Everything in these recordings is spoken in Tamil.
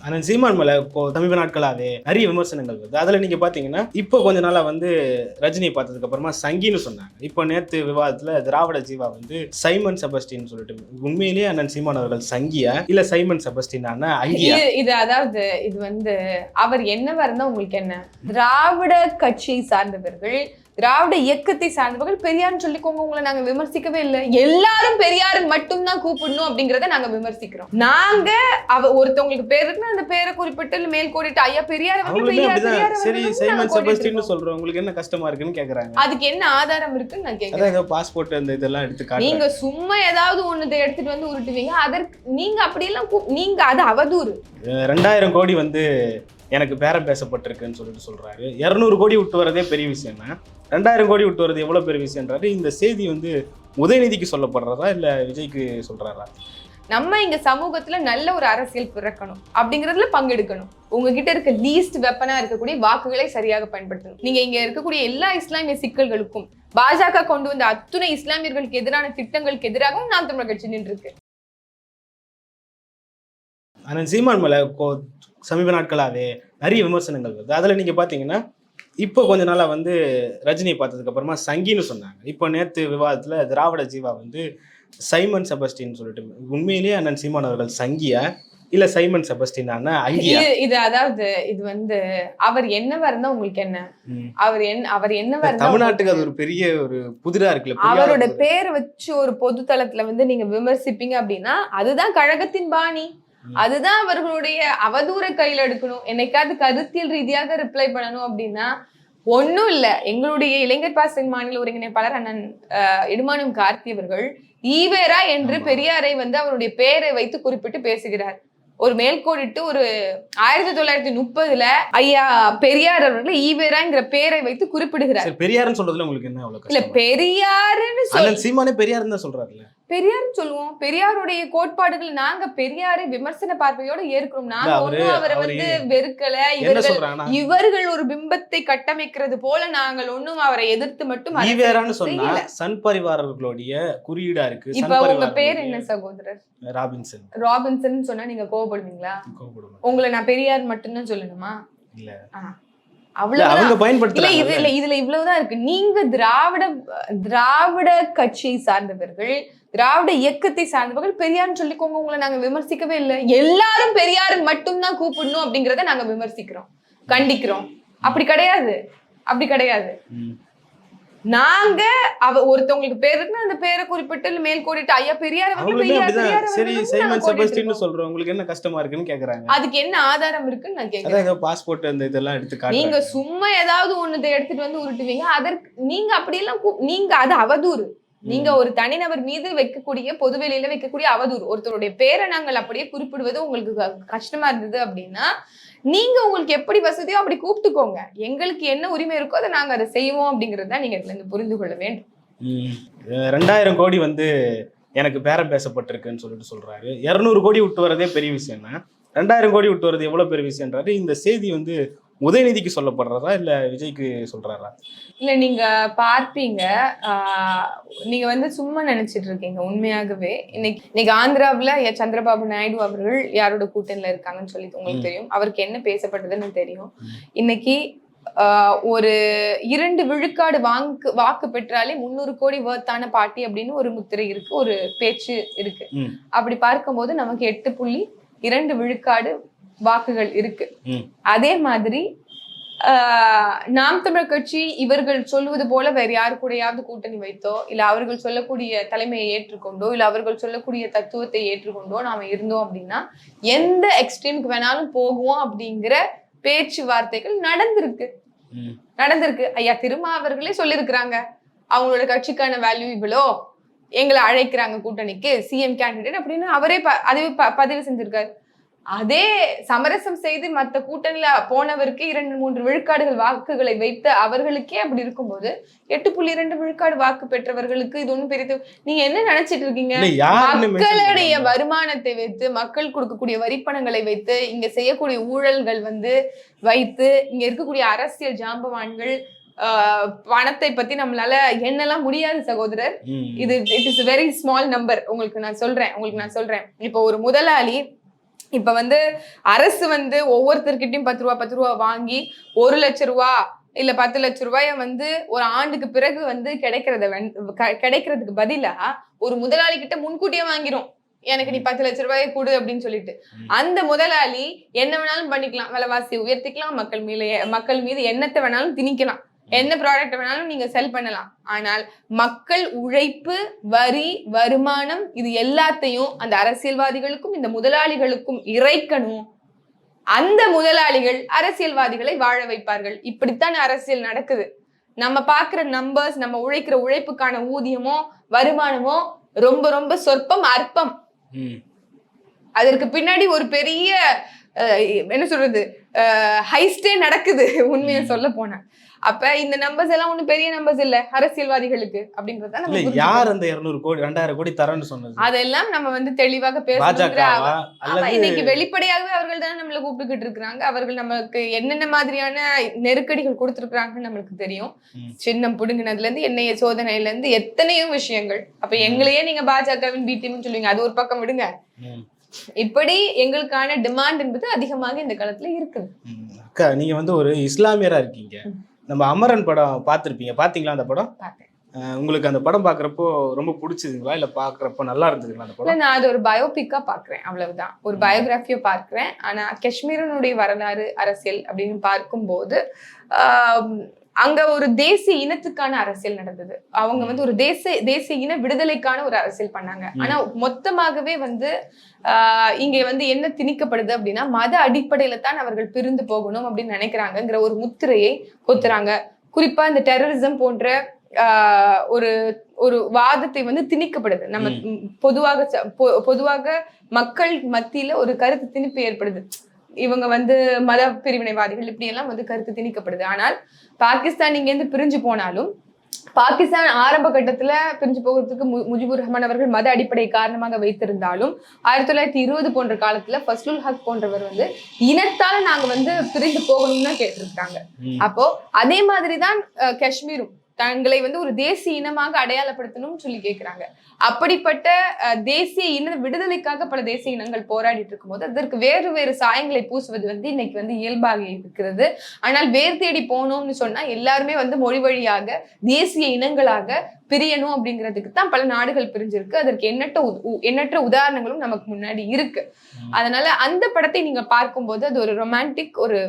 ஆனால் சீமான் மேலே இப்போ சமீப நாட்களாகவே நிறைய விமர்சனங்கள் வருது. அதில் நீங்கள் பார்த்தீங்கன்னா இப்போ கொஞ்ச நாளாக வந்து ரஜினியை பார்த்ததுக்கு அப்புறமா சங்கின்னு சொன்னாங்க. இப்போ நேற்று விவாதத்தில் திராவிட ஜீவா வந்து சைமன் செபஸ்டின் சொல்லிட்டு உண்மையிலேயே அண்ணன் சீமான் அவர்கள் சங்கியா இல்லை சைமன் செபஸ்டினான அங்கியா இது அதாவது இது வந்து அவர் என்னவா இருந்தால் உங்களுக்கு என்ன? திராவிட கட்சியை சார்ந்தவர்கள் திராவிட இயக்கத்தை சார்ந்தவர்கள் பெரியார்னு சொல்லிக்கோங்க. உங்களை நாங்க விமர்சிக்கவே இல்லை. எல்லாரும் பெரியார் மட்டும்தான் கூப்பிடணும் அப்படிங்கறத நாங்க விமர்சிக்கிறோம். நாங்க அவ ஒருத்தவங்களுக்கு பேர் இருக்குன்னா அந்த பேரை குறிப்பிட்டு மேல் கோடிட்டு ஐயா பெரியார் பெரியார். சொல்றோம் உங்களுக்கு என்ன கஷ்டமா இருக்குன்னு கேக்குறாங்க. அதுக்கு என்ன ஆதாரம் இருக்குன்னு நான் கேக்குறேன். பாஸ்போர்ட் அந்த இதெல்லாம் எடுத்து நீங்க சும்மா ஏதாவது ஒண்ணு எடுத்துட்டு வந்து உருட்டுவீங்க. அதற்கு நீங்க அப்படியெல்லாம் நீங்க அது அவதூறு. ரெண்டாயிரம் கோடி வந்து எனக்கு பேரம் பேசப்பட்டிருக்குன்னு சொல்லிட்டு சொல்றாரு. இரநூறு கோடி விட்டு வரதே பெரிய விஷயம்னா ரெண்டாயிரம் கோடி விட்டு வரது எவ்வளவு பெரிய விஷயம்ன்றாரு. இந்த செய்தி வந்து உதயநிதிக்கு சொல்லப்படுறதா இல்ல விஜய்க்கு சொல்றாரா? நம்ம இங்க சமூகத்துல நல்ல ஒரு அரசியல் பிறக்கணும் அப்படிங்கறதுல பங்கெடுக்கணும். உங்ககிட்ட இருக்க லீஸ்ட் வெப்பனா இருக்கக்கூடிய வாக்குகளை சரியாக பயன்படுத்தணும். நீங்க இங்க இருக்கக்கூடிய எல்லா இஸ்லாமிய சிக்கல்களுக்கும் பாஜக கொண்டு வந்த அத்துணை இஸ்லாமியர்களுக்கு எதிரான திட்டங்களுக்கு எதிராகவும் நாம் தமிழர் கட்சி நின்று இருக்கு ஆனால் சீமான் மேல சமீப நாட்களாவே நிறைய விமர்சனங்கள் வருது அதுல நீங்க பாத்தீங்கன்னா இப்போ கொஞ்ச நாளா வந்து ரஜினியை பார்த்ததுக்கு அப்புறமா சங்கின்னு சொன்னாங்க இப்போ நேத்து விவாதத்துல திராவிட ஜீவா வந்து சைமன் செபஸ்டின் சொல்லிட்டு உண்மையிலேயே அண்ணன் சீமான் அவர்கள் சங்கியா இல்ல சைமன் செபஸ்டினான இது இது அதாவது இது வந்து அவர் என்னவா இருந்தா உங்களுக்கு என்ன. அவர் என்ன அவர் என்னவா இருந்தா தமிழ்நாட்டுக்கு அது ஒரு பெரிய ஒரு புதிரா இருக்குல்ல அவரோட. பேரை வச்சு ஒரு பொது தளத்துல வந்து நீங்க விமர்சிப்பீங்க அப்படின்னா அதுதான் கழகத்தின் பாணி. அதுதான் அவர்களுடைய அவதூற கையில எடுக்கணும். என்னைக்காவது கருத்தியல் ரீதியாக ரிப்ளை பண்ணணும் அப்படின்னா ஒண்ணும் இல்ல. எங்களுடைய இளைஞர் பாசன் மாநில ஒருங்கிணைப்பாளர் அண்ணன் இடுமானம் கார்த்தி அவர்கள் ஈவேரா என்று. பெரியாரை வந்து அவருடைய பெயரை வைத்து குறிப்பிட்டு பேசுகிறார். ஒரு மேல்கோடிட்டு ஒரு ஆயிரத்தி தொள்ளாயிரத்தி முப்பதுல ஐயா பெரியார் அவர்கள் ஈவேராங்கிற பெயரை வைத்து குறிப்பிடுகிறார். சரி பெரியாருன்னு சொல்றதுல உங்களுக்கு என்ன அவ்வளவு இல்ல பெரியாருன்னு சொல் அண்ணன் சீமானே பெரியாருன்னு தான் சொல்றாருல்ல. பெரியார்னு சொல்லுவோம். பெரியாருடைய கோட்பாடுகள் நாங்க பெரியாரை விமர்சன பார்வையோட ஏற்கிறோம். நாங்க இல்ல, அவரு- வந்து வெறுக்கல. இவர்கள் இவர்கள் ஒரு பிம்பத்தை கட்டமைக்கிறது போல நாங்கள் ஒண்ணும் அவரை எதிர்த்து மட்டும் ஈவேரான்னு சொன்னா. சன் பரிவாரர்களுடைய குறியீடா இருக்கு. இப்ப உங்க பேர் என்ன சகோதரர்? ராபின்சன். ராபின்சன் சொன்னா நீங்க கோவப்படுவீங்களா. உங்களை நான் பெரியார் மட்டும்தான் சொல்லணுமா? இல்ல. அவங்க இது இதுல இவ்வளவுதான் இருக்கு. நீங்க திராவிட திராவிட கட்சியை சார்ந்தவர்கள் திராவிட இயக்கத்தை சார்ந்தவர்கள் பெரியார்னு சொல்லிக்கோங்க. உங்களை நாங்க விமர்சிக்கவே இல்லை. எல்லாரும் பெரியார் மட்டும்தான் கூப்பிடணும் அப்படிங்கறத நாங்க விமர்சிக்கிறோம். கண்டிக்கிறோம். அப்படி கிடையாது. அப்படி கிடையாது. நாங்க அவ ஒருத்தவங்களுக்கு பேர் இருக்குன்னா அந்த பேரை குறிப்பிட்டு மேல் கோடிட்டு ஐயா பெரியார் சரி சைமன் செபஸ்டின்னு. சொல்றோம் உங்களுக்கு என்ன கஷ்டமா இருக்குன்னு கேக்குறாங்க. அதுக்கு என்ன ஆதாரம் இருக்குன்னு நான் கேக்குறேன். பாஸ்போர்ட் அந்த இதெல்லாம் எடுத்து நீங்க சும்மா ஏதாவது ஒண்ணு எடுத்துட்டு வந்து உருட்டுவீங்க. அதற்கு நீங்க அப்படியெல்லாம் கூ- நீங்க அது அவதூறு. நீங்க ஒரு தனிநபர் மீது வைக்கக்கூடிய பொதுவெளியில வைக்கக்கூடிய அவதூறு. ஒருத்தருடைய பேரை நாங்கள் அப்படியே குறிப்பிடுவது உங்களுக்கு கஷ்டமா இருந்தது அப்படின்னா நீங்க உங்களுக்கு எப்படி வசதியோ அப்படி கூப்பிட்டுக்கோங்க. எங்களுக்கு என்ன உரிமை இருக்கோ அதை நாங்க அதை செய்வோம் அப்படிங்கறத நீங்க இதுல இருந்து புரிந்து கொள்ள வேண்டும். ரெண்டாயிரம் கோடி வந்து எனக்கு பேரம் பேசப்பட்டிருக்குன்னு சொல்லிட்டு சொல்றாரு. இரநூறு கோடி விட்டு வரதே பெரிய விஷயம்னா ரெண்டாயிரம் கோடி விட்டு வரது எவ்வளவு பெரிய விஷயம்ன்றாரு. இந்த செய்தி வந்து உதயநிதிக்கு சொல்லப்படுறதா இல்ல விஜய்க்கு சொல்றாரா இல்ல நீங்க பார்ப்பீங்க நீங்க வந்து சும்மா நினைச்சிட்டு இருக்கீங்க உண்மையாகவே இன்னைக்கு இன்னைக்கு ஆந்திராவுல சந்திரபாபு நாயுடு அவர்கள் யாரோட கூட்டணியில இருக்காங்கன்னு சொல்லி உங்களுக்கு. தெரியும் அவருக்கு என்ன பேசப்பட்டதுன்னு தெரியும். இன்னைக்கு ஒரு இரண்டு விழுக்காடு வாக்கு வாக்கு பெற்றாலே முந்நூறு கோடி வர்த்தான பார்ட்டி அப்படின்னு ஒரு முத்திரை இருக்கு ஒரு பேச்சு இருக்கு. அப்படி பார்க்கும்போது நமக்கு எட்டு புள்ளி இரண்டு விழுக்காடு வாக்குகள் இருக்கு. அதே மாதிரி நாம் தமிழர் கட்சி இவர்கள் சொல்லுவது போல வேற யாரு கூடயாவது கூட்டணி வைத்தோ இல்ல அவர்கள் சொல்லக்கூடிய தலைமையை ஏற்றுக்கொண்டோ இல்ல அவர்கள் சொல்லக்கூடிய தத்துவத்தை ஏற்றுக்கொண்டோ நாம இருந்தோம் அப்படின்னா எந்த எக்ஸ்ட்ரீமுக்கு வேணாலும் போகுவோம் அப்படிங்கிற பேச்சுவார்த்தைகள் நடந்திருக்கு. நடந்திருக்கு. ஐயா திருமா அவர்களே சொல்லியிருக்கிறாங்க. அவங்களோட கட்சிக்கான வேல்யூ இவ்வளோ. எங்களை அழைக்கிறாங்க கூட்டணிக்கு. சிஎம் கேண்டிடேட் அப்படின்னு அவரே ப- அதுவே ப- பதிவு செஞ்சிருக்காரு. அதே சமரசம் செய்து மத்த கூட்டணியில போனவருக்கு இரண்டு மூன்று விழுக்காடுகள் வாக்குகளை வைத்த அவர்களுக்கே அப்படி இருக்கும்போது எட்டு புள்ளி இரண்டு விழுக்காடு வாக்கு பெற்றவர்களுக்கு இது ஒண்ணும் பெரிய நீங்க என்ன நினைச்சிட்டு இருக்கீங்க? மக்களுடைய. வருமானத்தை வைத்து மக்கள் கொடுக்கக்கூடிய வரிப்பணங்களை வைத்து இங்க செய்யக்கூடிய ஊழல்கள் வந்து வைத்து இங்க இருக்கக்கூடிய அரசியல் ஜாம்பவான்கள் பணத்தை பத்தி நம்மளால எண்ணலாம் முடியாது சகோதரர். இது it is very small number உங்களுக்கு நான் சொல்றேன் உங்களுக்கு நான் சொல்றேன். இப்போ ஒரு முதலாளி இப்ப வந்து அரசு வந்து ஒவ்வொருத்தர்கிட்டயும் பத்து ரூபா பத்து ரூபா வாங்கி ஒரு லட்ச ரூபா இல்ல பத்து லட்ச ரூபாய வந்து ஒரு ஆண்டுக்கு பிறகு வந்து கிடைக்கிறத கிடைக்கிறதுக்கு பதிலா ஒரு முதலாளி கிட்ட முன்கூட்டியே வாங்கிரும். எனக்கு நீ பத்து லட்ச ரூபாயை கொடு அப்படின்னு சொல்லிட்டு. அந்த முதலாளி என்ன வேணாலும் பண்ணிக்கலாம். விலைவாசி உயர்த்திக்கலாம். மக்கள் மீது மக்கள் மீது என்னத்தை வேணாலும் திணிக்கலாம். என்ன ப்ராடக்ட் வேணாலும் நீங்க செல் பண்ணலாம். ஆனால் மக்கள் உழைப்பு வரி வருமானம் இது எல்லாத்தையும் அந்த அரசியல்வாதிகளுக்கும் இந்த முதலாளிகளுக்கும் இறைக்கணும். அந்த முதலாளிகள் அரசியல்வாதிகளை வாழ வைப்பார்கள். இப்படித்தான் அரசியல் நடக்குது. நம்ம பார்க்குற நம்பர்ஸ் நம்ம உழைக்கிற உழைப்புக்கான ஊதியமோ வருமானமோ ரொம்ப ரொம்ப சொற்பம் அற்பம். அதற்கு பின்னாடி ஒரு பெரிய அஹ், என்ன சொல்றது ஹைஸ்டே நடக்குது. உண்மையை சொல்ல போனா. அப்ப இந்த நம்பர்ஸ் எல்லாம் ஒண்ணும் பெரிய நம்பர்ஸ் இல்ல அரசியல்வாதிகளுக்கு புரிஞ்சுக்கணும். யார் அந்த இருநூறு கோடி ரெண்டாயிரம் கோடி தரேன்னு சொன்னது? அதெல்லாம் நம்ம வந்து தெளிவாக அல்லது இன்னைக்கு வெளிப்படையாகவே அவர்கள் தானே நம்மள கூப்பிட்டுக்கிட்டு இருக்காங்க அவர்கள் நமக்கு என்னென்ன மாதிரியான நெருக்கடிகள் கொடுத்துருக்காங்கன்னு நம்மளுக்கு தெரியும். சின்னம் புடுங்கினதுல இருந்து எண்ணெய சோதனையில இருந்து எத்தனையோ விஷயங்கள். அப்ப எங்களையே நீங்க பாஜகவின் பி டீம்னு சொல்லுவீங்க. அது ஒரு பக்கம் விடுங்க. இப்படி எங்களுக்கான டிமாண்ட் என்பது அதிகமாக இந்த காலத்துல இருக்குது. அக்கா நீங்க வந்து ஒரு இஸ்லாமியரா இருக்கீங்க. நம்ம அமரன் படம் பார்த்திருப்பீங்க. பாத்தீங்களா அந்த படம்? உங்களுக்கு அந்த படம் பாக்குறப்போ ரொம்ப பிடிச்சதுங்களா? இல்ல பாக்குறப்போ நல்லா இருந்ததுங்களா அந்த படம்? நான் அது ஒரு பயோபிக்கா பாக்குறேன் அவ்வளவுதான். ஒரு பயோகிராஃபியா பார்க்கிறேன். ஆனா காஷ்மீரனுடைய வரலாறு அரசியல் அப்படின்னு பார்க்கும்போது அங்க ஒரு தேசிய இனத்துக்கான அரசியல் நடந்தது. அவங்க வந்து ஒரு தேசிய தேசிய இன விடுதலைக்கான ஒரு அரசியல் பண்ணாங்க. ஆனா மொத்தமாகவே வந்து இங்க வந்து என்ன திணிக்கப்படுது அப்படின்னா மத அடிப்படையில தான் அவர்கள் பிரிந்து போகணும் அப்படின்னு நினைக்கிறாங்கங்கிற ஒரு முத்திரையை கொத்துறாங்க. குறிப்பா இந்த டெரரிசம் போன்ற ஆஹ் ஒரு ஒரு வாதத்தை வந்து திணிக்கப்படுது. நம்ம பொதுவாக பொதுவாக மக்கள் மத்தியில ஒரு கருத்து திணிப்பு ஏற்படுது. இவங்க வந்து மத பிரிவினைவாதிகள் இப்படி எல்லாம் வந்து கருத்து திணிக்கப்படுது. ஆனால் பாகிஸ்தான் இங்க இருந்து பிரிஞ்சு போனாலும் பாகிஸ்தான் ஆரம்ப கட்டத்துல பிரிஞ்சு போகிறதுக்கு முஜிபுர் ரஹ்மான் அவர்கள் மத அடிப்படை காரணமாக வைத்திருந்தாலும் ஆயிரத்தி தொள்ளாயிரத்தி இருபது போன்ற காலத்துல ஃபஸ்லுல் ஹக் போன்றவர் வந்து இனத்தால நாங்க வந்து பிரிந்து போகணும்னு கேட்டிருக்காங்க. அப்போ அதே மாதிரிதான் காஷ்மீரும். தங்களை வந்து ஒரு தேசிய இனமாக அடையாளப்படுத்தணும்னு சொல்லி கேக்குறாங்க. அப்படிப்பட்ட தேசிய இன விடுதலைக்காக பல தேசிய இனங்கள் போராடிட்டு இருக்கும்போது அதற்கு வேறு வேறு சாயங்களை பூசுவது வந்து இன்னைக்கு வந்து இயல்பாக இருக்கிறது. ஆனால் வேர் தேடி போனோம்னு சொன்னா எல்லாருமே வந்து மொழி வழியாக தேசிய இனங்களாக பிரியணும் அப்படிங்கிறதுக்கு தான் பல நாடுகள் பிரிஞ்சிருக்கு. அதற்கு எண்ணற்ற எண்ணற்ற உதாரணங்களும் நமக்கு முன்னாடி இருக்கு. அதனால அந்த படத்தை நீங்க பார்க்கும்போது அது ஒரு ரொமான்டிக் ஒரு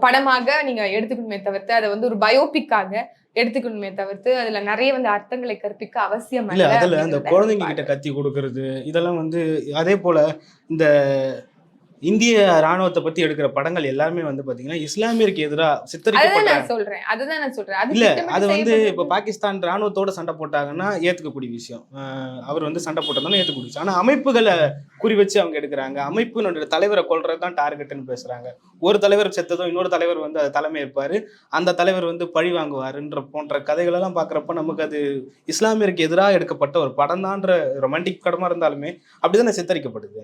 படமாக நீங்க எடுத்துக்கணுமே தவிர்த்து அதை வந்து ஒரு பயோபிக்காக எடுத்துக்கணுமே தவிர்த்து அதுல நிறைய வந்து அர்த்தங்களை கற்பிக்க அவசியம் இல்ல அதுல அந்த குழந்தைங்க கிட்ட கத்தி கொடுக்கறது இதெல்லாம் வந்து அதே போல இந்த இந்திய ராணுவத்தை பத்தி எடுக்கிற படங்கள் எல்லாமே வந்து பாத்தீங்கன்னா இஸ்லாமியருக்கு எதிராக நான் சொல்றேன். அதுதான் நான் சொல்றேன். அது இல்ல அது வந்து. இப்ப பாகிஸ்தான் ராணுவத்தோட சண்டை போட்டாங்கன்னா ஏத்துக்கக்கூடிய விஷயம். அவர் வந்து சண்டை போட்டதாலும் ஏத்துக்கக்கூடிய விஷயம் ஆனா அமைப்புகளை குறி வச்சு அவங்க எடுக்கிறாங்க. அமைப்பினுடைய தலைவரை கொல்றது தான் டார்கெட்னு பேசுறாங்க. ஒரு தலைவர் செத்ததும் இன்னொரு தலைவர் வந்து அது தலைமை இருப்பாரு அந்த தலைவர் வந்து பழி வாங்குவாருன்ற போன்ற கதைகள் எல்லாம் பாக்குறப்ப நமக்கு அது இஸ்லாமியருக்கு எதிராக எடுக்கப்பட்ட ஒரு படம் தான்ற ரொமான்டிக் படமா இருந்தாலுமே அப்படிதானே சித்தரிக்கப்படுது?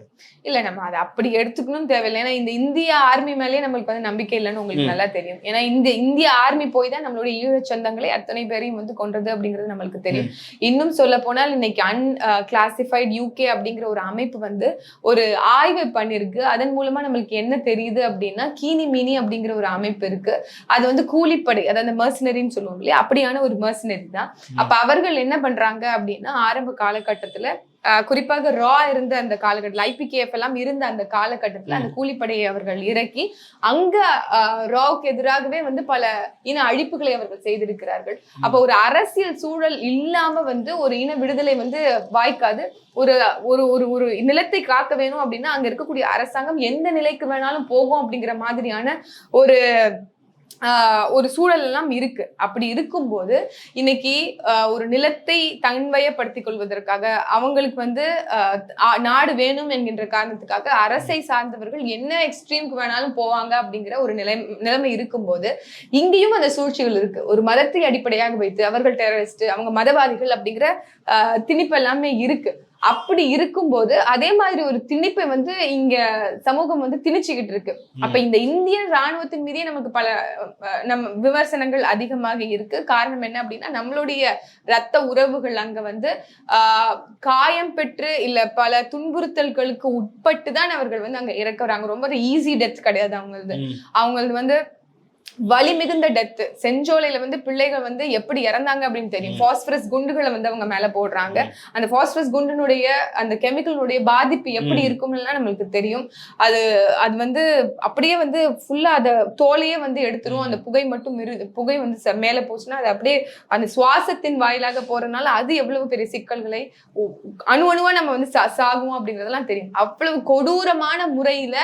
இல்ல நம்ம அதை அப்படி எடுத்துக்கணும் தேவையில்லை. ஏன்னா இந்த இந்திய ஆர்மி மேலேயே நம்மளுக்கு வந்து நம்பிக்கை இல்லைன்னு உங்களுக்கு. நல்லா தெரியும். ஏன்னா இந்த இந்திய ஆர்மி போய் தான் நம்மளுடைய ஈழச் சொந்தங்களை அத்தனை பேரையும் வந்து கொன்றது அப்படிங்கிறது நம்மளுக்கு தெரியும். இன்னும் சொல்ல போனால் இன்னைக்கு அன் கிளாசிஃபைட் யூகே அப்படிங்கிற ஒரு அமைப்பு வந்து ஒரு ஆய்வு பண்ணிருக்கு. அதன் மூலமா நம்மளுக்கு என்ன தெரியுது அப்படின்னா கீனி மீனி அப்படிங்கிற ஒரு அமைப்பு இருக்கு. அது வந்து கூலிப்படை அதாவது மர்சனரின்னு சொல்லுவோம் இல்லையா? அப்படியான ஒரு மர்சனரி தான். அப்ப அவர்கள் என்ன பண்றாங்க அப்படின்னா ஆரம்ப காலகட்டத்துல குறிப்பாக ரா இருந்த அந்த காலகட்டத்தில் ஐபிகேஎஃப் எல்லாம் இருந்த அந்த காலகட்டத்துல அந்த கூலிப்படையை அவர்கள் இறக்கி அங்க ராவுக்கு எதிராகவே வந்து பல இன அழிப்புகளை அவர்கள் செய்திருக்கிறார்கள். அப்ப ஒரு அரசியல் சூழல் இல்லாம வந்து ஒரு இன விடுதலை வந்து வாய்க்காது. ஒரு ஒரு ஒரு ஒரு நிலத்தை காக்க வேணும் அப்படின்னா அங்க இருக்கக்கூடிய அரசாங்கம் எந்த நிலைக்கு வேணாலும் போகும் அப்படிங்கிற மாதிரியான ஒரு ஒரு சூழல் எல்லாம் இருக்கு. அப்படி இருக்கும்போது இன்னைக்கு ஆஹ் ஒரு நிலத்தை தன்வயப்படுத்திக் கொள்வதற்காக அவங்களுக்கு வந்து ஆஹ் நாடு வேணும் என்கின்ற காரணத்துக்காக அரசை சார்ந்தவர்கள் என்ன எக்ஸ்ட்ரீம்க்கு வேணாலும் போவாங்க அப்படிங்கிற ஒரு நிலை நிலைமை இருக்கும்போது இங்கேயும் அந்த சூழ்ச்சிகள் இருக்கு. ஒரு மதத்தை அடிப்படையாக வைத்து அவர்கள் டெரரிஸ்ட் அவங்க மதவாதிகள் அப்படிங்கிற திணிப்பு எல்லாமே இருக்கு. அப்படி இருக்கும்போது அதே மாதிரி ஒரு திணிப்பை வந்து இங்க சமூகம் வந்து திணிச்சுக்கிட்டு இருக்கு. அப்ப இந்த இந்திய ராணுவத்தின் மீதே நமக்கு பல நம்ம விமர்சனங்கள் அதிகமாக இருக்கு. காரணம் என்ன அப்படின்னா நம்மளுடைய ரத்த உறவுகள் அங்க வந்து ஆஹ், காயம் பெற்று இல்ல பல துன்புறுத்தல்களுக்கு உட்பட்டு தான் அவர்கள் வந்து அங்க இறக்குறாங்க. ரொம்ப ஈஸி டெத் கிடையாது அவங்களது. அவங்களது வந்து வலி மிகுந்த டெத் செஞ்சோலையில வந்து பிள்ளைகள் வந்து எப்படி இறந்தாங்க அப்படின்னு தெரியும். பாஸ்பரஸ் குண்டுகளை வந்து அவங்க மேல போடுறாங்க. அந்த பாஸ்பரஸ் குண்டினுடைய அந்த கெமிக்கலுடைய பாதிப்பு எப்படி. இருக்கும்லாம் நம்மளுக்கு தெரியும். அது அது வந்து அப்படியே வந்து ஃபுல்லா அத தோலையே வந்து எடுத்துரும். அந்த புகை மட்டும் இரு புகை வந்து மேல போச்சுன்னா அது அப்படியே அந்த சுவாசத்தின் வாயிலாக போறதுனால அது எவ்வளவு பெரிய சிக்கல்களை அணு அணுவா நம்ம வந்து சா- சாகுவோம் அப்படிங்கறதெல்லாம் தெரியும். அவ்வளவு கொடூரமான முறையில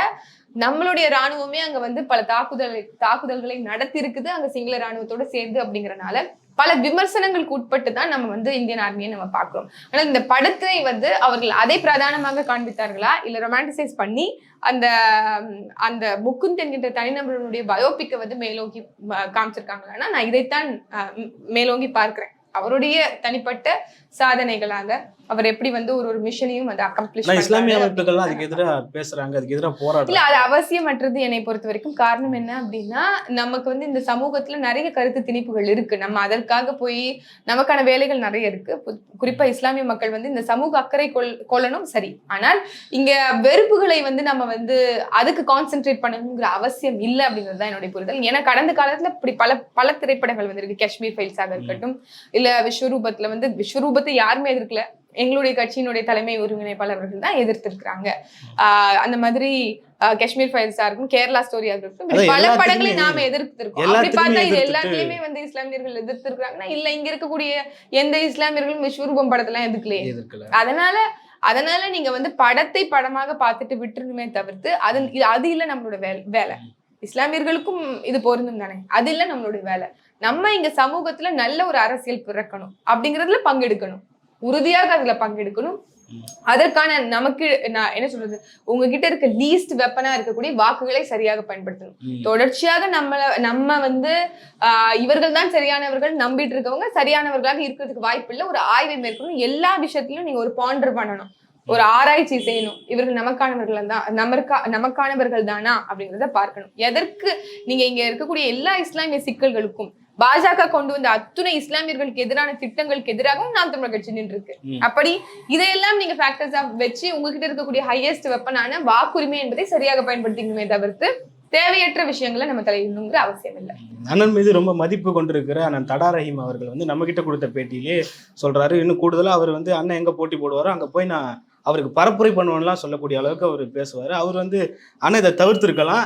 நம்மளுடைய ராணுவமே அங்க வந்து பல தாக்குதல் தாக்குதல்களை நடத்தி இருக்குது அங்க சிங்கள ராணுவத்தோட சேர்ந்து அப்படிங்கறனால பல விமர்சனங்களுக்கு உட்பட்டு தான் நம்ம வந்து இந்தியன் ஆர்மியை நம்ம பார்க்கிறோம். ஆனால் இந்த படத்தை வந்து அவர்கள் அதை பிரதானமாக காண்பித்தார்களா? இல்லை ரொமான்டிசைஸ் பண்ணி அந்த அந்த முக்குந்த் என்கின்ற தனிநபர்களுடைய பயோபிக்கை வந்து மேலோங்கி காமிச்சிருக்காங்களான்னா நான் இதைத்தான் மேலோங்கி பார்க்கிறேன். அவருடைய தனிப்பட்ட சாதனைகளாக அவர் எப்படி வந்து ஒரு ஒரு மிஷனையும் வந்து அக்கம்ப்ளிஷ் இஸ்லாமிய அமைப்புகள்லாம் அதுக்கு எதிராக பேசுறாங்க அதுக்கு எதிராக இல்ல போராடுறாங்க அது அவசியமற்றது என்னை பொறுத்த வரைக்கும். காரணம் என்ன அப்படின்னா நமக்கு வந்து இந்த சமூகத்துல நிறைய கருத்து திணிப்புகள் இருக்கு. நம்ம அதற்காக போய் நமக்கான வேலைகள் நிறைய இருக்கு. குறிப்பா இஸ்லாமிய மக்கள் வந்து இந்த சமூக அக்கறை கொள் கொள்ளணும் சரி. ஆனால் இங்க வெறுப்புகளை வந்து நம்ம வந்து அதுக்கு கான்சென்ட்ரேட் பண்ணணுங்கிற அவசியம் இல்லை அப்படிங்கிறது தான் என்னுடைய புரிதல். ஏன்னா கடந்த காலத்துல இப்படி பல பல திரைப்படங்கள் வந்திருக்கு. காஷ்மீர் ஃபைல்ஸாக இருக்கட்டும் இல்ல விஸ்வரூபத்துல வந்து விஸ்வரூபத்தை யாருமே எதிர்க்கல. எங்களுடைய கட்சியினுடைய தலைமை ஒருங்கிணைப்பாளர்கள் தான் எதிர்த்திருக்கிறாங்க. ஆஹ் அந்த மாதிரி காஷ்மீர் ஃபைல்ஸா இருக்கும் கேரளா ஸ்டோரியா அதான் பல படங்களை நாம எதிர்த்திருக்கோம். அப்படி பார்த்தா இது எல்லாத்துலயுமே வந்து இஸ்லாமியர்கள் எதிர்த்திருக்காங்கன்னா இல்ல இங்க இருக்கக்கூடிய எந்த இஸ்லாமியர்களும் விஸ்வரூபம் படத்தெல்லாம் எதுக்கலையே அதனால அதனால நீங்க வந்து படத்தை படமாக பார்த்துட்டு விட்டுருணுமே தவிர்த்து அது அது இல்ல நம்மளோட வேலை. வேலை இஸ்லாமியர்களுக்கும் இது பொருந்தும் தானே? அது இல்ல நம்மளுடைய வேலை. நம்ம இங்க சமூகத்துல நல்ல ஒரு அரசியல் பிறக்கணும். அப்படிங்கறதுல பங்கெடுக்கணும். உறுதியாக அதுல பங்கெடுக்கணும். அதற்கான நமக்கு நான் என்ன சொல்றது உங்ககிட்ட இருக்க லீஸ்ட் வெப்பனா இருக்கக்கூடிய வாக்குகளை சரியாக பயன்படுத்தணும். தொடர்ச்சியாக நம்மள நம்ம வந்து இவர்கள் தான் சரியானவர்கள் நம்பிட்டு இருக்கவங்க சரியானவர்களாக இருக்கிறதுக்கு வாய்ப்பு இல்லை ஒரு ஆய்வை மேற்கொள்ளணும். எல்லா விஷயத்திலும் நீங்க ஒரு பாண்டர் பண்ணணும். ஒரு ஆராய்ச்சி செய்யணும். இவர்கள் நமக்கானவர்கள் தான் நமக்கா நமக்கானவர்கள் தானா அப்படிங்கிறத பார்க்கணும். எதற்கு நீங்க இங்க இருக்கக்கூடிய எல்லா இஸ்லாமிய சிக்கல்களுக்கும் பாஜக கொண்டு வந்த அத்துணை இஸ்லாமியர்களுக்கு எதிரான திட்டங்களுக்கு எதிராகவும் நாம் தமிழர் கட்சி நின்று இருக்கு ம். அப்படி இதையெல்லாம் நீங்க ஃபேக்டர்ஸா வச்சு உங்ககிட்ட இருக்கக்கூடிய ஹையஸ்ட் வெப்பனான வாக்குரிமை என்பதை சரியாக பயன்படுத்திக்கணுமே தவிர்த்து தேவையற்ற விஷயங்களை நம்ம தலையிடணுங்கிற அவசியம் இல்லை. அண்ணன் மீது ரொம்ப மதிப்பு கொண்டிருக்கிற அண்ணன் தடா ரஹீம் அவர்கள் வந்து நம்ம கிட்ட கொடுத்த பேட்டியிலே சொல்றாரு. இன்னும் கூடுதலா அவர் வந்து அண்ணன் எங்க போட்டி போடுவாரோ அங்க போய் நான் அவருக்கு பரப்புரை பண்ணுவேன்லாம் சொல்லக்கூடிய அளவுக்கு அவர் பேசுவார். அவர் வந்து அண்ணன் இதை தவிர்த்திருக்கலாம்.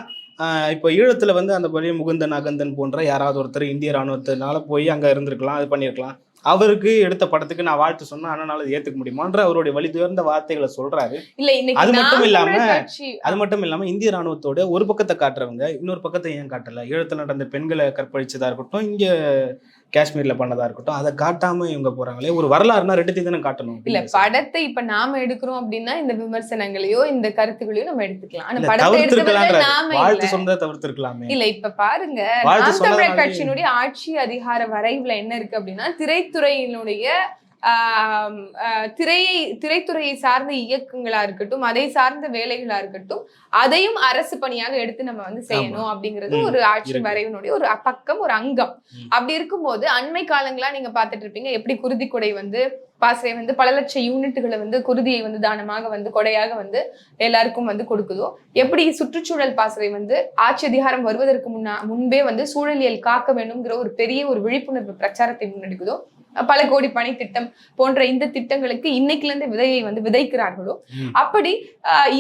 இப்போ ஈழத்தில் வந்து அந்த பழைய முகுந்தன் அகந்தன் போன்ற யாராவது ஒருத்தர் இந்திய ராணுவத்தினால போய் அங்கே இருந்திருக்கலாம் அது பண்ணியிருக்கலாம் அவருக்கு எடுத்த படத்துக்கு நான் வாழ்த்து சொன்னா அண்ணனால ஏத்துக்க முடியுமான்ற அவருடைய வழி துயர்ந்த வார்த்தைகளை சொல்றாரு. அது மட்டும் இல்லாம- அது மட்டும் இல்லாம இந்திய ராணுவத்தோட ஒரு பக்கத்தை காட்டுறவங்க இன்னொரு பக்கத்தை ஏன் காட்டல? ஈழத்துல நடந்த பெண்களை கற்பழிச்சதா இருக்கட்டும் இங்க காஷ்மீர்ல பண்ணதா இருக்கட்டும் அதை காட்டாம இவங்க போறாங்களே. ஒரு வரலாறுனா ரெண்டுத்தையும் தானே காட்டணும். இல்ல படத்தை இப்ப நாம எடுக்கிறோம் அப்படின்னா இந்த விமர்சனங்களையோ இந்த கருத்துக்களையோ நம்ம எடுத்துக்கலாம். ஆனா படத்தை நாம வாழ்த்து சொன்னதை தவிர்த்திருக்கலாமே. இல்ல இப்ப பாருங்க நாம் தமிழர் கட்சியினுடைய ஆட்சி அதிகார வரைவுல என்ன இருக்கு அப்படின்னா திரைத்துறையினுடைய திரையை திரைத்துறையை சார்ந்த இயக்கங்களா இருக்கட்டும் அதை சார்ந்த வேலைகளா இருக்கட்டும் அதையும் அரசு பணியாக எடுத்து நம்ம வந்து செய்யணும் அப்படிங்கிறது ஒரு ஆட்சி. வரைவினுடைய ஒரு பக்கம் ஒரு அங்கம். அப்படி இருக்கும்போது அண்மை காலங்களா நீங்க பார்த்துட்டு இருப்பீங்க எப்படி குருதி கொடை வந்து பாசறை வந்து பல லட்சம் யூனிட்டுகளை வந்து குருதியை வந்து தானமாக வந்து கொடையாக வந்து எல்லாருக்கும் வந்து கொடுக்குதோ எப்படி சுற்றுச்சூழல் பாசறை வந்து ஆட்சி அதிகாரம் வருவதற்கு முன்னா முன்பே வந்து சூழலியல் காக்க வேண்டும்ங்கிற ஒரு பெரிய ஒரு விழிப்புணர்வு பிரச்சாரத்தை முன்னெடுக்குதோ பல கோடி பணி திட்டம் போன்ற இந்த திட்டங்களுக்கு இன்னைக்குல இருந்து விதையை வந்து விதைக்கிறார்களோ. அப்படி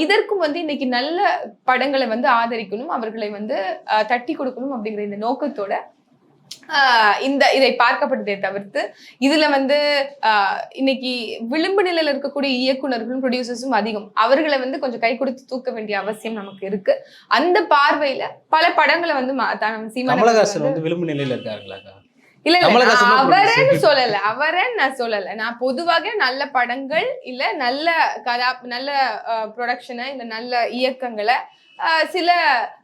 இதற்கும் வந்து இன்னைக்கு நல்ல படங்களை வந்து ஆதரிக்கணும் அவர்களை வந்து தட்டி கொடுக்கணும் அப்படிங்கிற இந்த நோக்கத்தோட இந்த இதை பார்க்கப்படுதே தவிர்த்து இதுல வந்து இன்னைக்கு விளிம்பு நிலையில இருக்கக்கூடிய இயக்குனர்களும் ப்ரொடியூசர்ஸும் அதிகம். அவர்களை வந்து கொஞ்சம் கை கொடுத்து தூக்க வேண்டிய அவசியம் நமக்கு இருக்கு. அந்த பார்வையில பல படங்களை வந்து சீமான் விளிம்பு நிலையில இருக்காருங்களாக்கா இல்ல இல்ல அவரன்னு. சொல்லல அவரன்னு நான் சொல்லல நான் பொதுவாக நல்ல படங்கள் இல்ல நல்ல கதா நல்ல ப்ரொடக்ஷனை இந்த நல்ல இயக்கங்களை சில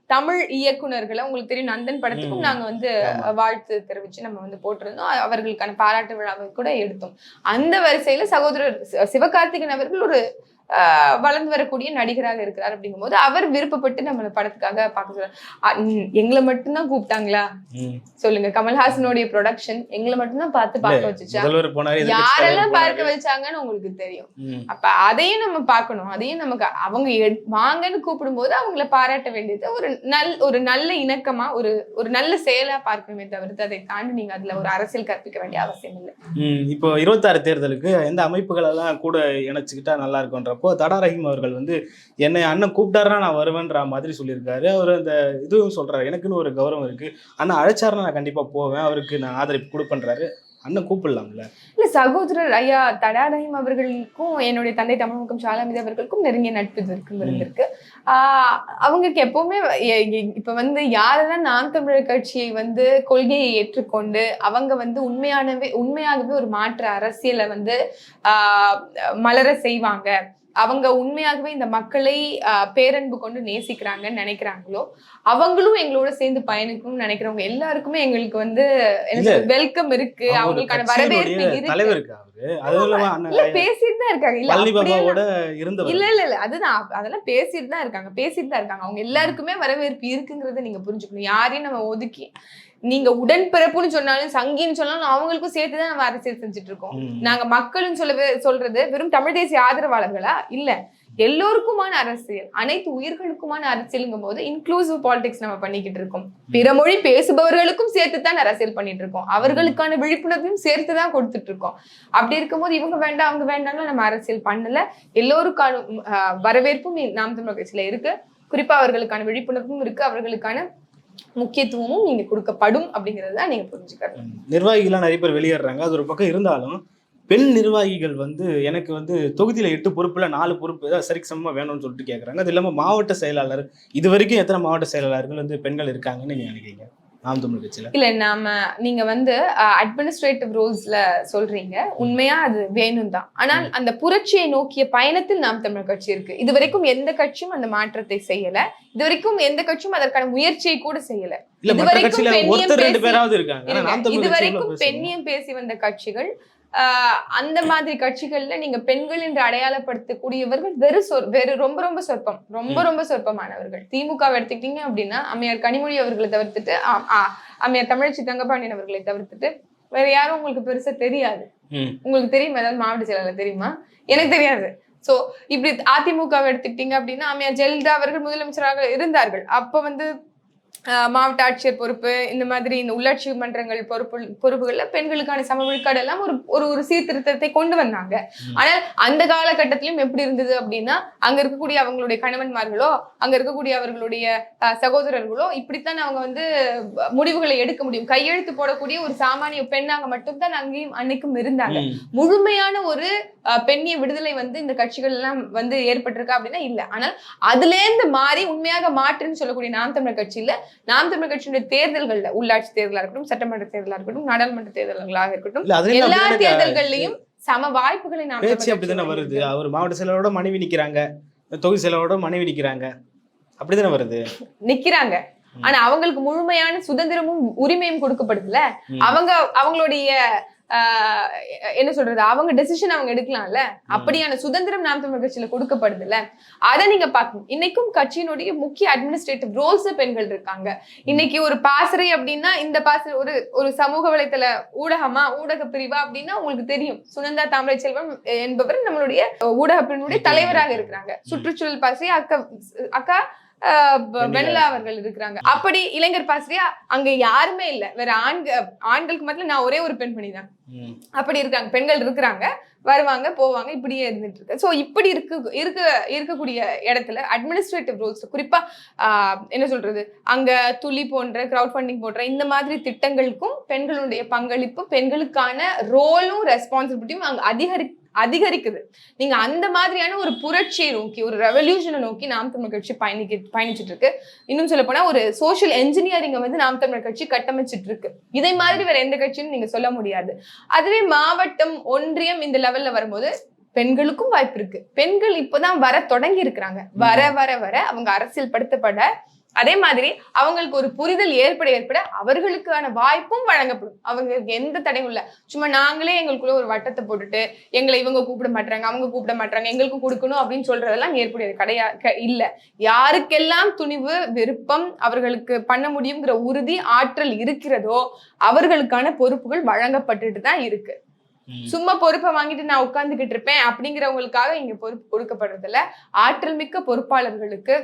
தமிழ் இயக்குனர்களை உங்களுக்கு தெரியும் நந்தன் படத்துக்கும். நாங்க வந்து. வாழ்த்து தெரிவிச்சு நம்ம வந்து போட்டிருந்தோம் அவர்களுக்கான பாராட்டு விழாவை கூட எடுத்தோம் அந்த வரிசையில சகோதரர் சி- சிவகார்த்திகேயன் அவர்கள் ஒரு வளர்ந்து வரக்கூடிய நடிகராக இருக்கிறார் அப்படிங்கும்போது அவர் விருப்பப்பட்டு நம்மள படத்துக்காக பார்க்க சொல்றாரு எங்களை மட்டும்தான் கூப்பிட்டாங்களா. சொல்லுங்க கமல்ஹாசனுடைய ப்ரொடக்ஷன் எங்களை மட்டும்தான் பார்த்து பார்க்க வச்சுச்சா யாரெல்லாம் பார்க்க. வச்சாங்கன்னு உங்களுக்கு தெரியும். அப்ப அதையும் நம்ம பார்க்கணும் அதையும் நமக்கு அவங்க வாங்கன்னு கூப்பிடும்போது அவங்கள பாராட்ட வேண்டியது ஒரு நல் ஒரு நல்ல இணக்கமா ஒரு ஒரு நல்ல செயலா பார்க்கணுமே தவிர்த்து அதை தாண்டி நீங்க அதுல ஒரு அரசியல் கற்பிக்க வேண்டிய அவசியம் இல்லை இப்போ இருபத்தாறு தேர்தலுக்கு எந்த அமைப்புகள் எல்லாம் கூட இணைச்சுக்கிட்டா நல்லா இருக்கும்ன்றப்போ தடா ரஹீம் அவர்கள் வந்து என்னை அண்ணன் கூப்பிட்டாருன்னா நான் வருவேன்ற மாதிரி சொல்லியிருக்காரு. அவர் அந்த இதுவும் சொல்கிறாரு எனக்குன்னு ஒரு கௌரவம் இருக்குது அண்ணன் அழைச்சாருன்னா நான் கண்டிப்பாக போவேன். அவருக்கு நான் ஆதரவு கொடுப்பேன்றாரு. அண்ணன் கூப்பிடலாம்ல? இல்ல சகோதரர் ஐயா தடா ரஹீம் அவர்களுக்கும் என்னுடைய தந்தை தமிழ்முகம் ஷாலாமிதி அவர்களுக்கும் நெருங்கிய நட்பு இது இருக்கு இருந்திருக்கு. ஆஹ் அவங்களுக்கு எப்பவுமே இப்ப வந்து யாரெல்லாம் நாம் தமிழர் கட்சியை வந்து கொள்கையை ஏற்றுக்கொண்டு அவங்க வந்து உண்மையானவே உண்மையாகவே ஒரு மாற்று அரசியலை வந்து ஆஹ் மலர செய்வாங்க அவங்க உண்மையாகவே இந்த மக்களை பேரன்பு கொண்டு நேசிக்கிறாங்கன்னு நினைக்கிறாங்களோ அவங்களும் எங்களோட சேர்ந்து பயணிக்கணும்னு நினைக்கிறவங்க எல்லாருக்குமே எங்களுக்கு வந்து வெல்கம் இருக்கு. அவங்களுக்கான வரவேற்பு பேசிட்டு தான் இருக்காங்க. இல்ல இல்ல இல்ல இல்ல. அதுதான். அதெல்லாம் பேசிட்டு தான் இருக்காங்க. பேசிட்டு தான் இருக்காங்க. அவங்க எல்லாருக்குமே வரவேற்பு இருக்குங்கிறத நீங்க புரிஞ்சுக்கணும். யாரையும் நம்ம ஒதுக்கி நீங்க உடன்பிறப்புன்னு சொன்னாலும் சங்கின்னு சொன்னாலும் அவங்களுக்கும் சேர்த்து தான் நம்ம அரசியல் செஞ்சுட்டு இருக்கோம். நாங்க மக்கள்னு சொல்லவே சொல்றது வெறும் தமிழ் தேசிய ஆதரவாளர்களா? இல்ல. எல்லோருக்குமான அரசியல் அனைத்து உயிர்களுக்குமான அரசியலுங்கும் போது இன்க்ளூசிவ் பாலிடிக்ஸ் நம்ம பண்ணிக்கிட்டு இருக்கோம் பிற மொழி பேசுபவர்களுக்கும் சேர்த்து தான் அரசியல் பண்ணிட்டு இருக்கோம் அவர்களுக்கான விழிப்புணர்வையும் சேர்த்து தான் கொடுத்துட்டு இருக்கோம் அப்படி இருக்கும்போது இவங்க வேண்டாம் அவங்க வேண்டாம்னு நம்ம அரசியல் பண்ணல. எல்லோருக்கான வரவேற்பும் நாம் தமிழர் கட்சியில இருக்கு. குறிப்பா அவர்களுக்கான விழிப்புணர்வும் இருக்கு. அவர்களுக்கான முக்கியத்துவமும் நீங்க கொடுக்கப்படும் அப்படிங்கறத நீங்க புரிஞ்சுக்கணும். நிர்வாகிகள்லாம் நிறைய பேர் வெளியேறாங்க அது ஒரு பக்கம் இருந்தாலும் பெண் நிர்வாகிகள் வந்து எனக்கு வந்து தொகுதியில எட்டு பொறுப்புல நாலு பொறுப்பு ஏதாவது சரிக்கு சமமா வேணும்னு சொல்லிட்டு கேட்குறாங்க அது இல்லாமல் மாவட்ட செயலாளர் இது வரைக்கும் எத்தனை மாவட்ட செயலாளர்கள் வந்து பெண்கள் இருக்காங்கன்னு நீங்கள் நினைக்கிறீங்க? நாம் தமிழ் கட்சியில? இல்ல நாம நீங்க வந்து அட்மினிஸ்ட்ரேட்டிவ் ரோல்ஸ்ல சொல்றீங்க. உண்மையா அது வேணும் தான் ஆனால் அந்த புரட்சியை நோக்கிய பயணத்தில் நாம் தமிழர் கட்சி இருக்கு. இது வரைக்கும் எந்த கட்சியும் அந்த மாற்றத்தை செய்யல. இது வரைக்கும் எந்த கட்சியும் அதற்கான முயற்சியை கூட செய்யல. இது வரைக்கும் பெண்ணியம் பேசி- தமிழ் வந்த கட்சிகள் அந்த மாதிரி கட்சிகள்ல நீங்க பெண்கள் என்று அடையாளப்படுத்தக்கூடியவர்கள் வெறு சொற் வெறு ரொம்ப ரொம்ப சொற்பம் ரொம்ப. ரொம்ப சொற்பமானவர்கள். திமுக வை எடுத்துக்கிட்டீங்க அப்படின்னா அம்மையார் கனிமொழி அவர்களை தவிர்த்துட்டு அம்மையார் தமிழச்சி தங்கபாண்டியன் அவர்களை தவிர்த்துட்டு வேற யாரும் உங்களுக்கு பெருசா தெரியாது. உங்களுக்கு தெரியுமா? ஏதாவது மாவட்ட செயலாளர் தெரியுமா? எனக்கு தெரியாது. சோ இப்படி அதிமுக வை எடுத்துக்கிட்டீங்க அப்படின்னா அம்மையார் ஜெயலலிதா அவர்கள் முதலமைச்சராக இருந்தார்கள். அப்ப வந்து மாவட்ட ஆட்சியர் பொறுப்பு இந்த மாதிரி இந்த உள்ளாட்சி மன்றங்கள் பொறுப்பு பொறுப்புகள்ல பெண்களுக்கான சம விழுக்காடு எல்லாம் ஒரு ஒரு ஒரு சீர்திருத்தத்தை கொண்டு வந்தாங்க ம். ஆனால் அந்த காலகட்டத்திலும் எப்படி இருந்தது அப்படின்னா அங்க இருக்கக்கூடிய அவங்களுடைய கணவன்மார்களோ அங்க இருக்கக்கூடிய அவர்களுடைய சகோதரர்களோ இப்படித்தான் அவங்க வந்து முடிவுகளை எடுக்க முடியும் கையெழுத்து போடக்கூடிய ஒரு சாமானிய பெண்ணாக மட்டும்தான் அங்கேயும் அன்னைக்கும் இருந்தாங்க. முழுமையான ஒரு பெண்ணிய விடுதலை வந்து இந்த கட்சிகள் எல்லாம் வந்து ஏற்பட்டிருக்கா அப்படின்னா இல்ல ஆனால் அதுல இருந்து மாறி உண்மையாக மாற்றுன்னு சொல்லக்கூடிய நாம் தமிழர் கட்சியில நாம் தமிழர் கட்சியுடைய தேர்தல்கள்ல உள்ளாட்சி தேர்தலா இருக்கட்டும் சட்டமன்ற தேர்தலா இருக்கட்டும் நாடாளுமன்ற தேர்தல்களாக இருக்கட்டும் எல்லா தேர்தல்கள்லயும் சம வாய்ப்புகளை நாம் பேச்சு அப்படிதானே வருது. அவர் மாவட்ட செயலரோட மனைவி நிக்கிறாங்க. தொகுதி செயலரோட மனைவி நிக்கிறாங்க. அப்படிதானே வருது? நிக்கிறாங்க. ஆனா அவங்களுக்கு முழுமையான சுதந்திரமும் உரிமையும் கொடுக்கப்படுதுல. அவங்க அவங்களுடைய என்ன சொல்றது அவங்க டெசிஷன் அவங்க எடுக்கலாம்ல? அப்படியான சுதந்திரம் நாம் தமிழர் கட்சியில கொடுக்கப்படுதுல்ல? அதை நீங்க பார்க்கணும். இன்னைக்கும் கட்சியினுடைய முக்கிய அட்மினிஸ்ட்ரேட்டிவ் ரோல்ஸ் பெண்கள் இருக்காங்க. இன்னைக்கு ஒரு பாசறை அப்படின்னா இந்த பாசறை ஒரு ஒரு சமூக வலைத்தள ஊடகமா ஊடக பிரிவா அப்படின்னா உங்களுக்கு தெரியும். சுனந்தா தாமரை செல்வம் என்பவர் நம்மளுடைய ஊடக பிரிவினுடைய தலைவராக இருக்கிறாங்க. சுற்றுச்சூழல் பாசறை அக்கா அக்கா வெண்ணிலா. அவர்கள் இருக்கிறாங்க. அப்படி இளைஞர் பாசறையா அங்க யாருமே இல்ல. வேற ஆண்கள் ஆண்களுக்கு மட்டும் நான் ஒரே ஒரு பெண்மணி தான். ம். அப்படி இருக்காங்க. பெண்கள் இருக்கிறாங்க. வருவாங்க போவாங்க இப்படியே இருந்துட்டு இருக்கு. ஸோ இப்படி இருக்கு இருக்க இருக்கக்கூடிய இடத்துல அட்மினிஸ்ட்ரேட்டிவ் ரோல்ஸ் குறிப்பா என்ன சொல்றது? அங்க துளி போன்ற கிரவுட் ஃபண்டிங் போன்ற இந்த மாதிரி திட்டங்களுக்கும் பெண்களுடைய பங்களிப்பு பெண்களுக்கான ரோலும் ரெஸ்பான்சிபிலிட்டியும் அங்க அதிகரி அதிகரிக்குது. நீங்க அந்த மாதிரியான ஒரு புரட்சியை நோக்கி ஒரு ரெவல்யூஷனை நோக்கி நாம் தமிழ் கட்சி பயணிக்க பயணிச்சிட்டு இருக்கு இன்னும் சொல்ல போனா ஒரு சோஷியல் என்ஜினியரிங்கை வந்து நாம் தமிழ் கட்சி கட்டமைச்சிட்டு இருக்கு இதை மாதிரி வேற எந்த கட்சியும் நீங்க சொல்ல முடியாது. அதுவே மாவட்டம் ஒன்றியம் இந்த லெவல்ல வரும்போது பெண்களுக்கும் வாய்ப்பு இருக்கு. பெண்கள் இப்பதான் வர தொடங்கி இருக்கிறாங்க வர வர வர அவங்க அரசியல் படுத்தப்பட அதே மாதிரி அவங்களுக்கு ஒரு புரிதல் ஏற்பட ஏற்பட அவர்களுக்கான வாய்ப்பும் வழங்கப்படும். அவங்களுக்கு எந்த தடையும் இல்ல. சும்மா நாங்களே எங்களுக்குள்ள ஒரு வட்டத்தை போட்டுட்டு எங்களை இவங்க கூப்பிட மாட்டாங்க அவங்க கூப்பிட மாட்டாங்க எங்களுக்கு கொடுக்கணும் அப்படின்னு சொல்றதெல்லாம் ஏற்புடையது கிடையாது இல்ல. யாருக்கெல்லாம் துணிவு விருப்பம் அவர்களுக்கு பண்ண முடியுங்கிற உறுதி ஆற்றல் இருக்கிறதோ அவர்களுக்கான பொறுப்புகள் வழங்கப்பட்டுட்டு தான் இருக்கு. சும்மா பொறுப்பை வாங்கிட்டு நான் உட்கார்ந்துகிட்டு இருப்பேன் அப்படிங்கிறவங்களுக்காக இங்க பொறுப்பு கொடுக்கப்படுறது இல்ல ஆற்றல் மிக்க பொறுப்பாளர்களுக்கு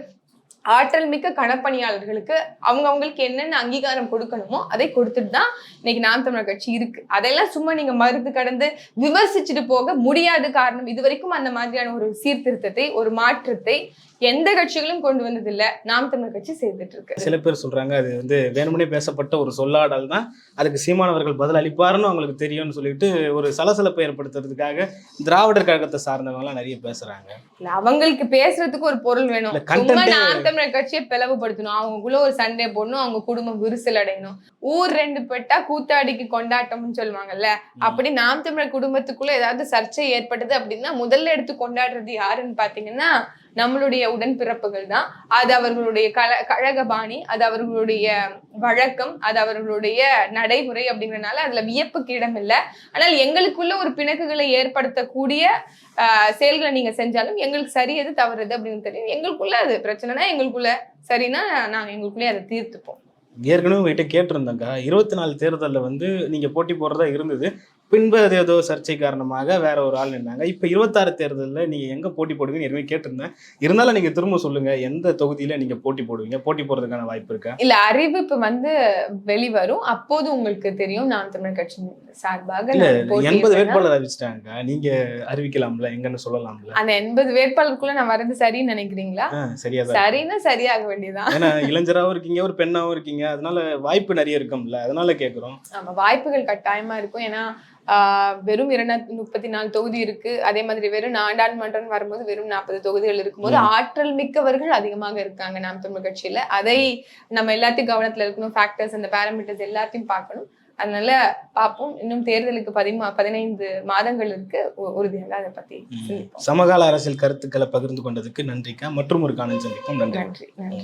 ஆற்றல் மிக்க களப்பணியாளர்களுக்கு அவங்க அவங்களுக்கு என்னென்ன அங்கீகாரம் கொடுக்கணுமோ அதை கொடுத்துட்டு தான் இன்னைக்கு நாம் தமிழர் கட்சி இருக்கு. அதெல்லாம் சும்மா நீங்க மறுத்து கடந்து விமர்சிச்சுட்டு போக முடியாத காரணம் இது வரைக்கும் அந்த மாதிரியான ஒரு சீர்திருத்தத்தை ஒரு மாற்றத்தை எந்த கட்சிகளும் கொண்டு வந்ததில்ல. நாம் தமிழர் கட்சி செய்துட்டு இருக்கு. சில பேர் சொல்றாங்க அது வந்து வேணுமனே பேசப்பட்ட ஒரு சொல்லாடல் தான். அதுக்கு சீமானவர்கள் பதில் அளிப்பாருன்னு அவங்களுக்கு தெரியும்னு சொல்லிட்டு ஒரு சலசலப்பை ஏற்படுத்துறதுக்காக திராவிடர் கழகத்தை சார்ந்தவங்க எல்லாம் நிறைய பேசுறாங்க. இல்ல, அவங்களுக்கு பேசுறதுக்கு ஒரு பொருள் வேணும். இல்ல, கட்சியை பிளவுபடுத்தணும். அவங்களுக்குள்ள ஒரு சண்டை போடணும். அவங்க குடும்பம் விரிசல் அடையணும். ஊர் ரெண்டு பெட்டா கூத்தாடிக்கு கொண்டாட்டம்னு சொல்லுவாங்கல்ல. அப்படி நாம் தமிழர் குடும்பத்துக்குள்ள ஏதாவது சர்ச்சை ஏற்பட்டது அப்படின்னா முதல்ல எடுத்து கொண்டாடுறது யாருன்னு பாத்தீங்கன்னா நம்மளுடைய உடன்பிறப்புகள் தான். அது அவர்களுடைய கல கழக பாணி அது அவர்களுடைய வழக்கம் அது அவர்களுடைய நடைமுறை அப்படிங்கறதுனால அதுல வியப்புக்கு இடம் இல்லை. ஆனால் எங்களுக்குள்ள ஒரு பிணக்குகளை ஏற்படுத்தக்கூடிய செயல்களை நீங்க செஞ்சாலும் எங்களுக்கு சரி எது தவறு எது அப்படின்னு தெரியும். எங்களுக்குள்ள அது பிரச்சனைனா எங்களுக்குள்ள சரின்னா நாங்க எங்களுக்குள்ளே அதை தீர்த்துப்போம். ஏற்கனவே உங்ககிட்ட கேட்டிருந்தேங்க்கா இருபத்தி நாலு தேர்தலில் வந்து நீங்கள் போட்டி போடுறதா இருந்தது. பின்பு அது ஏதோ சர்ச்சை காரணமாக வேற ஒரு ஆள் நின்னாங்க. இப்போ இருபத்தாறு தேர்தலில் நீங்க எங்க போட்டி போடுவீங்கன்னு ஏற்கனவே கேட்டிருந்தேன். இருந்தாலும் நீங்க திரும்ப சொல்லுங்க எந்த தொகுதியில நீங்க போட்டி போடுவீங்க? போட்டி போடுறதுக்கான வாய்ப்பு இருக்கா? இல்ல அறிவிப்பு வந்து வெளிவரும். அப்போது உங்களுக்கு தெரியும் நான் தமிழ் கட்சி சார்பாக? எண்பது வேட்பாளர் அறிவிச்சிட்டாங்க. நீங்க அறிவிக்கலாம்ல எங்கன்னு சொல்லலாம்ல? அந்த எண்பது வேட்பாளருக்குள்ள நான் வர்றது சரின்னு நினைக்கிறீங்களா? சரியா சரின்னா சரியாக வேண்டியதுதான். ஏன்னா இளைஞராகவும் இருக்கீங்க ஒரு பெண்ணாவும் இருக்கீங்க. அதனால வாய்ப்பு நிறைய இருக்கும்ல. அதனால கேக்குறோம். ஆமா வாய்ப்புகள் கட்டாயமா இருக்கும். ஏன்னா வெறும் இருநூத்தி முப்பத்தி நாலு தொகுதி இருக்கு. அதே மாதிரி வெறும் நாடாளுமன்றம் வரும்போது வெறும் நாற்பது தொகுதிகள் இருக்கும்போது ஆற்றல் மிக்கவர்கள் அதிகமாக இருக்காங்க நாம் தமிழ் கட்சியில. அதை நம்ம எல்லாத்தையும் கவனத்துல இருக்கணும். ஃபேக்டர்ஸ் அந்த பேராமீட்டர்ஸ் எல்லாத்தையும் பார்க்கணும். அதனால பார்ப்போம். இன்னும் தேர்தலுக்கு பதிமா பதினைந்து மாதங்கள் இருக்கு. உறுதியாக அதை பத்தி சமகால அரசியல் கருத்துக்களை பகிர்ந்து கொண்டதுக்கு நன்றிக்கா. மற்றும் ஒரு காணல் சந்திப்போம் நன்றி. நன்றி.